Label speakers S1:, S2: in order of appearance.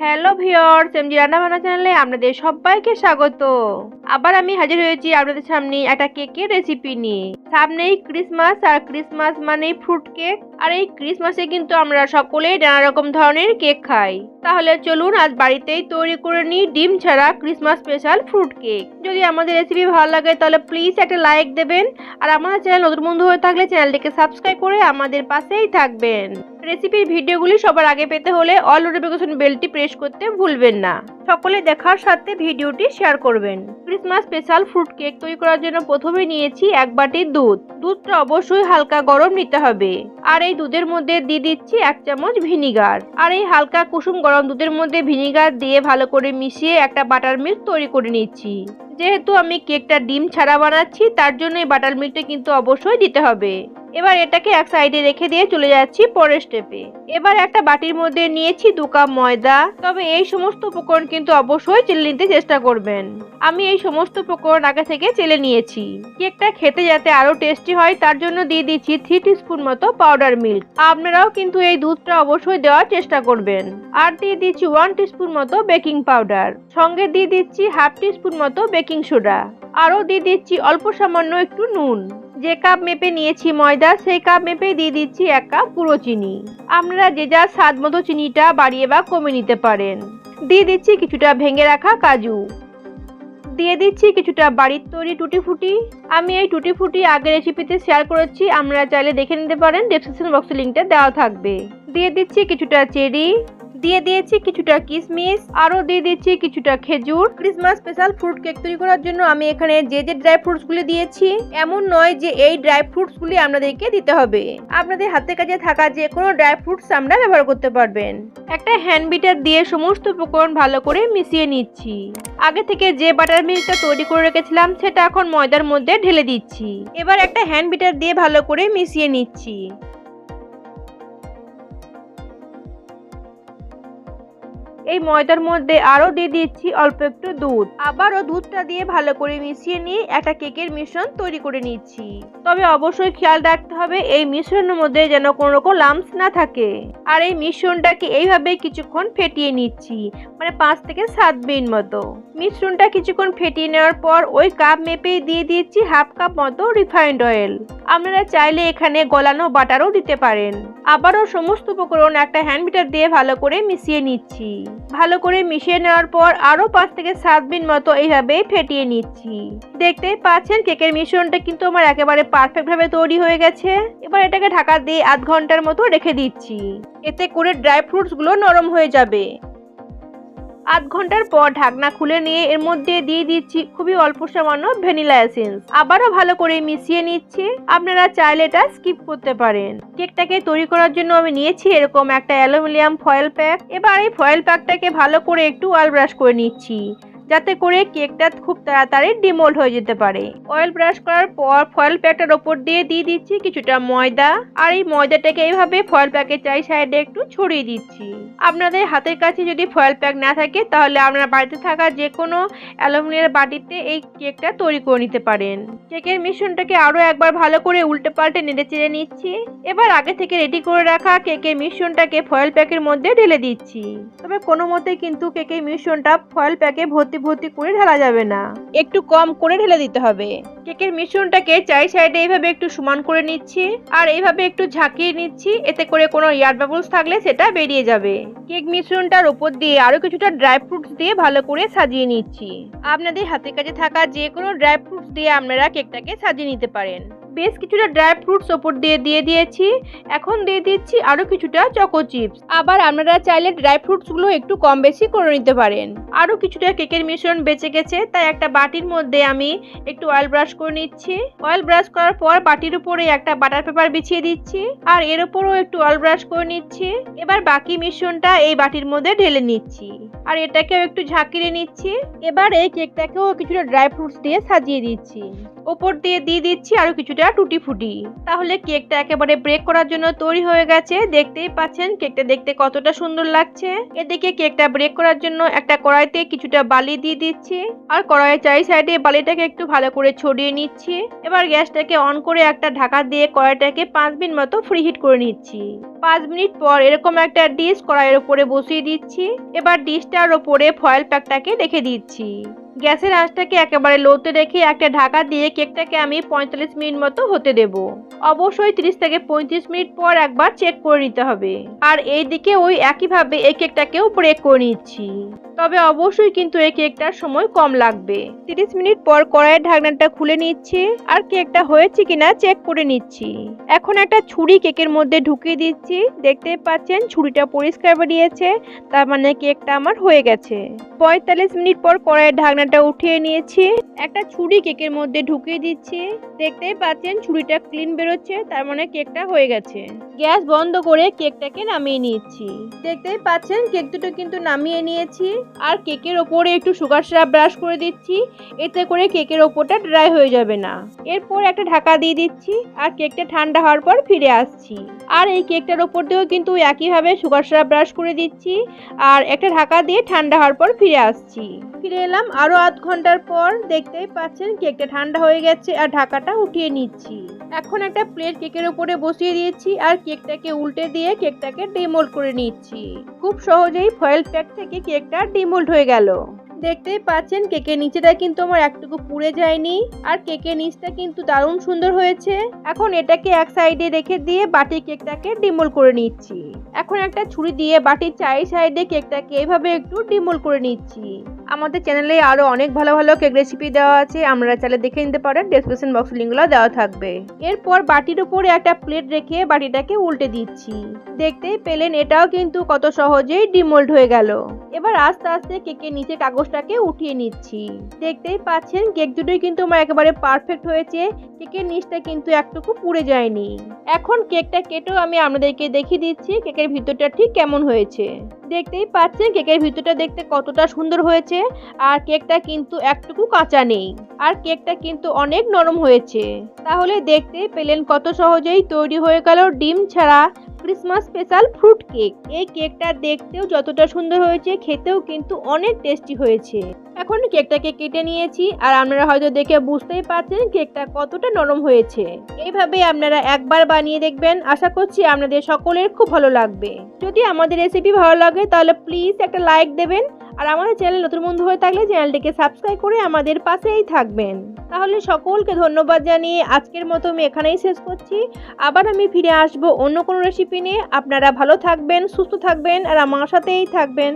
S1: Hello viewers MG রান্নাবান্না চ্যানেলে আপনাদের সবাইকে স্বাগত। আবার আমি হাজির হয়েছি আপনাদের সামনে একটা কেকের রেসিপি নিয়ে। সামনেই ক্রিসমাস আর ক্রিসমাস মানেই ফ্রুট কেক আর এই ক্রিসমাসে কিন্তু আমরা সকলেই নানা রকম ধরনের কেক খাই। তাহলে চলুন আজ বাড়িতেই তৈরি করে নিই ডিম ছাড়া ক্রিসমাস স্পেশাল ফ্রুট কেক যদি আমাদের রেসিপি ভালো লাগে তাহলে প্লিজ একটা লাইক দেবেন, আর আমাদের চ্যানেল নতুন বন্ধু হয়ে থাকলে চ্যানেলটিকে সাবস্ক্রাইব করে আমাদের পাশেই থাকবেন। রেসিপির ভিডিওগুলি সবার আগে পেতে হলে অল নোটিফিকেশন বেলটি প্রেস করতে ভুলবেন না। সকলে দেখার সাথে ভিডিওটি শেয়ার করবেন। ক্রিসমাস স্পেশাল ফ্রুট কেক তৈরি করার জন্য প্রথমে নিয়েছি এক বাটি দুধ। দুধটা অবশ্যই হালকা গরম নিতে হবে। আর এই দুধের মধ্যে দিয়ে দিচ্ছি এক চামচ ভিনিগার। আর এই হালকা কুসুম গরম দুধের মধ্যে ভিনিগার দিয়ে ভালো করে মিশিয়ে একটা বাটার মিল্ক তৈরি করে নিচ্ছি। যেহেতু আমি কেকটা ডিম ছাড়া বানাচ্ছি, তার জন্য এই বাটার মিল্কটা কিন্তু অবশ্যই দিতে হবে। এবার এটাকে এক সাইডে রেখে দিয়ে চলে যাচ্ছি পরের স্টেপে এবার একটা বাটির মধ্যে নিয়েছি দু কাপ ময়দা। তবে এই সমস্ত উপকরণ কিন্তু অবশ্যই চেলে নিতে চেষ্টা করবেন। আমি এই সমস্ত উপকরণ আগে থেকে চেলে নিয়েছি। কেকটা খেতে যাতে আরও টেস্টি হয়, তার জন্য দিয়ে দিচ্ছি থ্রি টিস্পুন মতো পাউডার মিল্ক আপনারাও কিন্তু এই দুধটা অবশ্যই দেওয়ার চেষ্টা করবেন। আর দিয়ে দিচ্ছি ওয়ান টিস্পুন মতো বেকিং পাউডার সঙ্গে দিয়ে দিচ্ছি হাফ টিস্পুন মতো বেকিং সোডা আরও দিয়ে দিচ্ছি অল্প সামান্য একটু নুন। যে কাপ মেপে নিয়েছি ময়দা, সেই কাপ মেপে দিয়ে দিচ্ছি এক কাপ গুঁড়ো চিনি। আপনারা যে যার স্বাদ মতো চিনিটা বাড়িয়ে বা কমে নিতে পারেন। দিয়ে দিচ্ছি কিছুটা ভেঙে রাখা কাজু। দিয়ে দিচ্ছি কিছুটা বাড়ির তৈরি টুটি ফুটি আমি এই টুটি ফুটি আগের রেসিপিতে শেয়ার করেছি, আপনারা চাইলে দেখে নিতে পারেন ডেসক্রিপশন বক্সে লিঙ্কটা দেওয়া থাকবে। দিয়ে দিচ্ছি কিছুটা চেরি। দিয়ে দিয়েছি কিছুটা কিশমিশ আরও দিয়ে দিচ্ছি কিছুটা খেজুর। ক্রিসমাস স্পেশাল ফ্রুট কেক তৈরি করার জন্য আমি এখানে যে যে ড্রাই ফ্রুটসগুলি দিয়েছি, এমন নয় যে এই ড্রাই ফ্রুটসগুলি আপনাদেরকে দিতে হবে। আপনাদের হাতে কাছে থাকা যে কোনো ড্রাই ফ্রুটস আমরা ব্যবহার করতে পারবেন। একটা হ্যান্ড বিটার দিয়ে সমস্ত উপকরণ ভালো করে মিশিয়ে নিচ্ছি। আগে থেকে যে বাটার মিল্কটা তৈরি করে রেখেছিলাম, সেটা এখন ময়দার মধ্যে ঢেলে দিচ্ছি। এবার একটা হ্যান্ড বিটার দিয়ে ভালো করে মিশিয়ে নিচ্ছি। এই ময়দার মধ্যে আরও দিয়ে দিচ্ছি অল্প একটু দুধ। আবারও দুধটা দিয়ে ভালো করে মিশিয়ে নিয়ে একটা কেকের মিশ্রণ তৈরি করে নিচ্ছি। তবে অবশ্যই খেয়াল রাখতে হবে এই মিশ্রণের মধ্যে যেন কোনো রকম লাম্পস না থাকে। আর এই মিশ্রণটাকে এইভাবে কিছুক্ষণ ফেটিয়ে নিচ্ছি মানে পাঁচ থেকে সাত মিনিট মতো। মিশ্রণটা কিছুক্ষণ ফেটিয়ে নেওয়ার পর ওই কাপ মেপে দিয়ে দিচ্ছি হাফ কাপ মতো রিফাইন্ড অয়েল আপনারা চাইলে এখানে গলানো বাটারও দিতে পারেন। আবারও সমস্ত উপকরণ একটা হ্যান্ড বিটার দিয়ে ভালো করে মিশিয়ে নিচ্ছি। ভালো করে মিশিয়ে নেওয়ার পর আরও পাঁচ থেকে সাত মিনিট মতো এইভাবে ফেটিয়ে নিচ্ছি। দেখতে পাচ্ছেন কেকের মিশ্রণটা কিন্তু আমার একেবারে পারফেক্ট ভাবে তৈরি হয়ে গেছে। এবার এটাকে ঢাকা দিয়ে আধ ঘণ্টার মতো রেখে দিচ্ছি। এতে করে ড্রাই ফ্রুটসগুলো নরম হয়ে যাবে। আধ ঘণ্টার পর ঢাকনা খুলে নিয়ে এর মধ্যে দিয়ে দিচ্ছি খুবই অল্প সামান্য ভ্যানিলা এসেন্স। আবারও ভালো করে মিশিয়ে নিচ্ছি। আপনারা চাইলে এটা স্কিপ করতে পারেন। কেকটাকে তৈরি করার জন্য আমি নিয়েছি এরকম একটা অ্যালুমিনিয়াম ফয়েল প্যাক। এবার এই ফয়েল প্যাকটাকে ভালো করে একটু ওয়াল ব্রাশ করে নিচ্ছি। যাতে করে কেকটা খুব তাড়াতাড়ি ডিমোল্ড হয়ে যেতে পারে। অয়েল ব্রাশ করার পর ফয়েল প্যাকটার ওপর দিয়ে দিয়ে দিচ্ছি কিছুটা ময়দা। আর এই ময়দাটাকে এইভাবে ফয়েল প্যাকের চাই সাইডে একটু ছড়িয়ে দিচ্ছি। আপনাদের হাতের কাছে যদি ফয়েল প্যাক না থাকে, তাহলে আপনারা বাড়িতে থাকা যে কোনো অ্যালুমিনিয়াম বাটিতে এই কেকটা তৈরি করে নিতে পারেন। কেকের মিশ্রণটাকে আরও একবার ভালো করে উল্টে পাল্টে নেড়ে চেড়ে নিচ্ছি। এবার আগে থেকে রেডি করে রাখা কেকের মিশ্রণটাকে ফয়েল প্যাকের মধ্যে ঢেলে দিচ্ছি। তবে কোনো মতে কিন্তু কেকের মিশ্রণটা ফয়েল প্যাকে ভর্তি ভর্তি ভর্তি করে ঢালা যাবে না। একটু কম করে ঢেলে দিতে হবে। কেকের মিশ্রণটাকে চাই সাইডে এইভাবে একটু সমান করে নিচ্ছি, আর এইভাবে একটু ঝাঁকিয়ে নিচ্ছি, এতে করে কোনো এয়ার বাবলস থাকলে সেটা বেরিয়ে যাবে। কেক মিশ্রণটার উপর দিয়ে আরও কিছুটা ড্রাই ফ্রুটস দিয়ে ভালো করে সাজিয়ে নিচ্ছি। আপনাদের হাতের কাছে থাকা যে কোনো ড্রাই ফ্রুটস দিয়ে আপনারা কেকটাকে সাজিয়ে নিতে পারেন। বেশ কিছুটা ড্রাই ফ্রুটস ওপর দিয়ে দিয়ে দিয়েছি। এখন দিয়ে দিচ্ছি আরও কিছুটা চকো চিপস। আবার আপনারা চাইলে ড্রাই ফ্রুটসগুলো একটু কম বেশি করে নিতে পারেন। আরও কিছুটা কেকের মিশ্রণ বেঁচে গেছে, তাই একটা বাটির মধ্যে আমি একটু অয়েল ব্রাশ করে নিচ্ছি। অয়েল ব্রাশ করার পর বাটির উপরে একটা বাটার পেপার বিছিয়ে দিচ্ছি, আর এর উপরও একটু অয়েল ব্রাশ করে নিচ্ছি। এবার বাকি মিশ্রণটা এই বাটির মধ্যে ঢেলে নিচ্ছি। আর এটাকেও একটু ঝাঁকিয়ে নিচ্ছি। এবার এই কেকটাকেও কিছুটা ড্রাই ফ্রুটস দিয়ে সাজিয়ে দিচ্ছি। ওপর দিয়ে দিয়ে দিচ্ছি আরও কিছুটা টুটি ফুটি তাহলে কেকটা একেবারে ব্রেক করার জন্য তৈরি হয়ে গেছে। দেখতেই পাচ্ছেন কেকটা দেখতে কতটা সুন্দর লাগছে। এদিকে কেকটা ব্রেক করার জন্য একটা কড়াইতে কিছুটা বালি দিয়ে দিচ্ছি। আর কড়াইয়ের চারি সাইডে বালিটাকে একটু ভালো করে ছড়িয়ে নিচ্ছি। এবার গ্যাসটাকে অন করে একটা ঢাকা দিয়ে কড়াইটাকে পাঁচ মিনিট মতো ফ্রি হিট করে নিচ্ছি। পাঁচ মিনিট পর এরকম একটা ডিশ কড়াইয়ের উপরে বসিয়ে দিচ্ছি। এবার ডিশটার ওপরে ফয়েল প্যাকটাকে রেখে দিচ্ছি। গ্যাসের আঁচটাকে একেবারে লোতে রেখে একটা ঢাকা দিয়ে কেকটাকে আমি পঁয়তাল্লিশ মিনিট মতো হতে দেব। অবশ্যই তিরিশ থেকে পঁয়ত্রিশ মিনিট পর একবার চেক করে নিতে হবে। আর এই দিকে ওই একইভাবে এই কেকটাকেও ব্রেক করে নিচ্ছি। তবে অবশ্যই কিন্তু এই কেকটার সময় কম লাগবে। তিরিশ মিনিট পর কড়াইয়ের ঢাকনাটা খুলে নিচ্ছি, আর কেকটা হয়েছে কিনা চেক করে নিচ্ছি। এখন একটা ছুরি কেকের মধ্যে ঢুকিয়ে দিচ্ছি। দেখতে পাচ্ছেন, ছুরিটা পরিষ্কার বেরিয়েছে, তার মানে কেকটা আমার হয়ে গেছে। পঁয়তাল্লিশ মিনিট পর কড়াইয়ের ঢাকনাটা উঠিয়ে নিয়েছি। একটা ছুরি কেকের মধ্যে ঢুকিয়ে দিচ্ছি। দেখতেই পাচ্ছেন, ছুরিটা ক্লিন বেরোচ্ছে, তার মানে কেকটা হয়ে গেছে। গ্যাস বন্ধ করে কেকটাকে নামিয়ে নিচ্ছি দেখতেই পাচ্ছেন, কেক দুটো কিন্তু নামিয়ে নিয়েছি। আর কেকের ওপরে একটু সুগার সিরাপ ব্রাশ করে দিচ্ছি, এতে করে কেকের ওপরটা ড্রাই হয়ে যাবে না। এরপর একটা ঢাকা দিয়ে দিচ্ছি আর কেকটা ঠান্ডা হওয়ার পর ফিরে আসছি। আর এই কেকটার ওপর দিয়েও কিন্তু একইভাবে সুগার সিরাপ ব্রাশ করে দিচ্ছি আর একটা ঢাকা দিয়ে ঠান্ডা হওয়ার পর ফিরে আসছি। ফিরে এলাম আরও আধ ঘণ্টার পর দেখতেই পাচ্ছেন কেকটা ঠান্ডা হয়ে গেছে আর ঢাকাটা উঠিয়ে নিচ্ছি। এখন একটা প্লেট কেকের উপরে বসিয়ে দিয়েছি আর কেকটাকে উল্টে দিয়ে কেকটাকে ডেমোল্ড করে নিচ্ছি। খুব সহজেই ফয়েল প্যাক থেকে কেকটা ডিমোল্ড হয়ে গেল। দেখতেই পাচ্ছেন, কেকের নিচেটা কিন্তু আমার একটুকু পুড়ে যায়নি, আর কেকের নিচটা কিন্তু দারুণ সুন্দর হয়েছে। এখন এটাকে এক সাইডে রেখে দিয়ে বাটি কেকটাকে ডিমোল করে নিচ্ছি। এখন একটা ছুরি দিয়ে বাটির চারি সাইডে কেকটাকে এভাবে একটু ডিমোল করে নিচ্ছি। আমাদের চ্যানেলে আরও অনেক ভালো ভালো কেক রেসিপি দেওয়া আছে, আপনারা চাইলে দেখে নিতে পারেন ডেসক্রিপশন বক্স লিঙ্কগুলো দেওয়া থাকবে। এরপর বাটির উপরে একটা প্লেট রেখে বাটিটাকে উল্টে দিচ্ছি। দেখতেই পেলেন, এটাও কিন্তু কত সহজেই ডিমোল্ড হয়ে গেল। এবার আস্তে আস্তে কেকের নিচে কাগজটাকে উঠিয়ে নিচ্ছি। দেখতেই পাচ্ছেন, কেক দুটোই কিন্তু আমার একেবারে পারফেক্ট হয়েছে। কেকের নিচটা কিন্তু একটুকু পুড়ে যায়নি। এখন কেকটা কেটেও আমি আপনাদেরকে দেখিয়ে দিচ্ছি কেকের ভিতরটা ঠিক কেমন হয়েছে। দেখতেই পাচ্ছেন, কেকের ভিতরটা দেখতে কতটা সুন্দর হয়েছে আর কেকটা কিন্তু একটুকু কাঁচা নেই। আর কেকটা কিন্তু অনেক নরম হয়েছে। তাহলে দেখতে পেলেন কত সহজেই তৈরি হয়ে গেল ডিম ছাড়া। ক্রিসমাস স্পেশাল ফ্রুট কেক এই কেকটা দেখতেও যতটা সুন্দর হয়েছে, খেতেও কিন্তু অনেক টেস্টি হয়েছে। এখন কেকটাকে কেটে নিয়েছি, আর আপনারা হয়তো দেখে বুঝতেই পারছেন কেকটা কতটা নরম হয়েছে। এইভাবে আপনারা একবার বানিয়ে দেখবেন, আশা করছি আপনাদের সকলের খুব ভালো লাগবে। যদি আমাদের রেসিপি ভালো লাগে, তাহলে প্লিজ একটা লাইক দেবেন আর আমাদের চ্যানেল নতুন বন্ধু হয়ে থাকলে চ্যানেলটিকে সাবস্ক্রাইব করে আমাদের পাশেই থাকবেন। তাহলে সকলকে ধন্যবাদ জানিয়ে আজকের মতো আমি এখানেই শেষ করছি। আবার আমি ফিরে আসব অন্য কোনো রেসিপি নিয়ে। আপনারা ভালো থাকবেন, সুস্থ থাকবেন আর আমার সাথেই থাকবেন।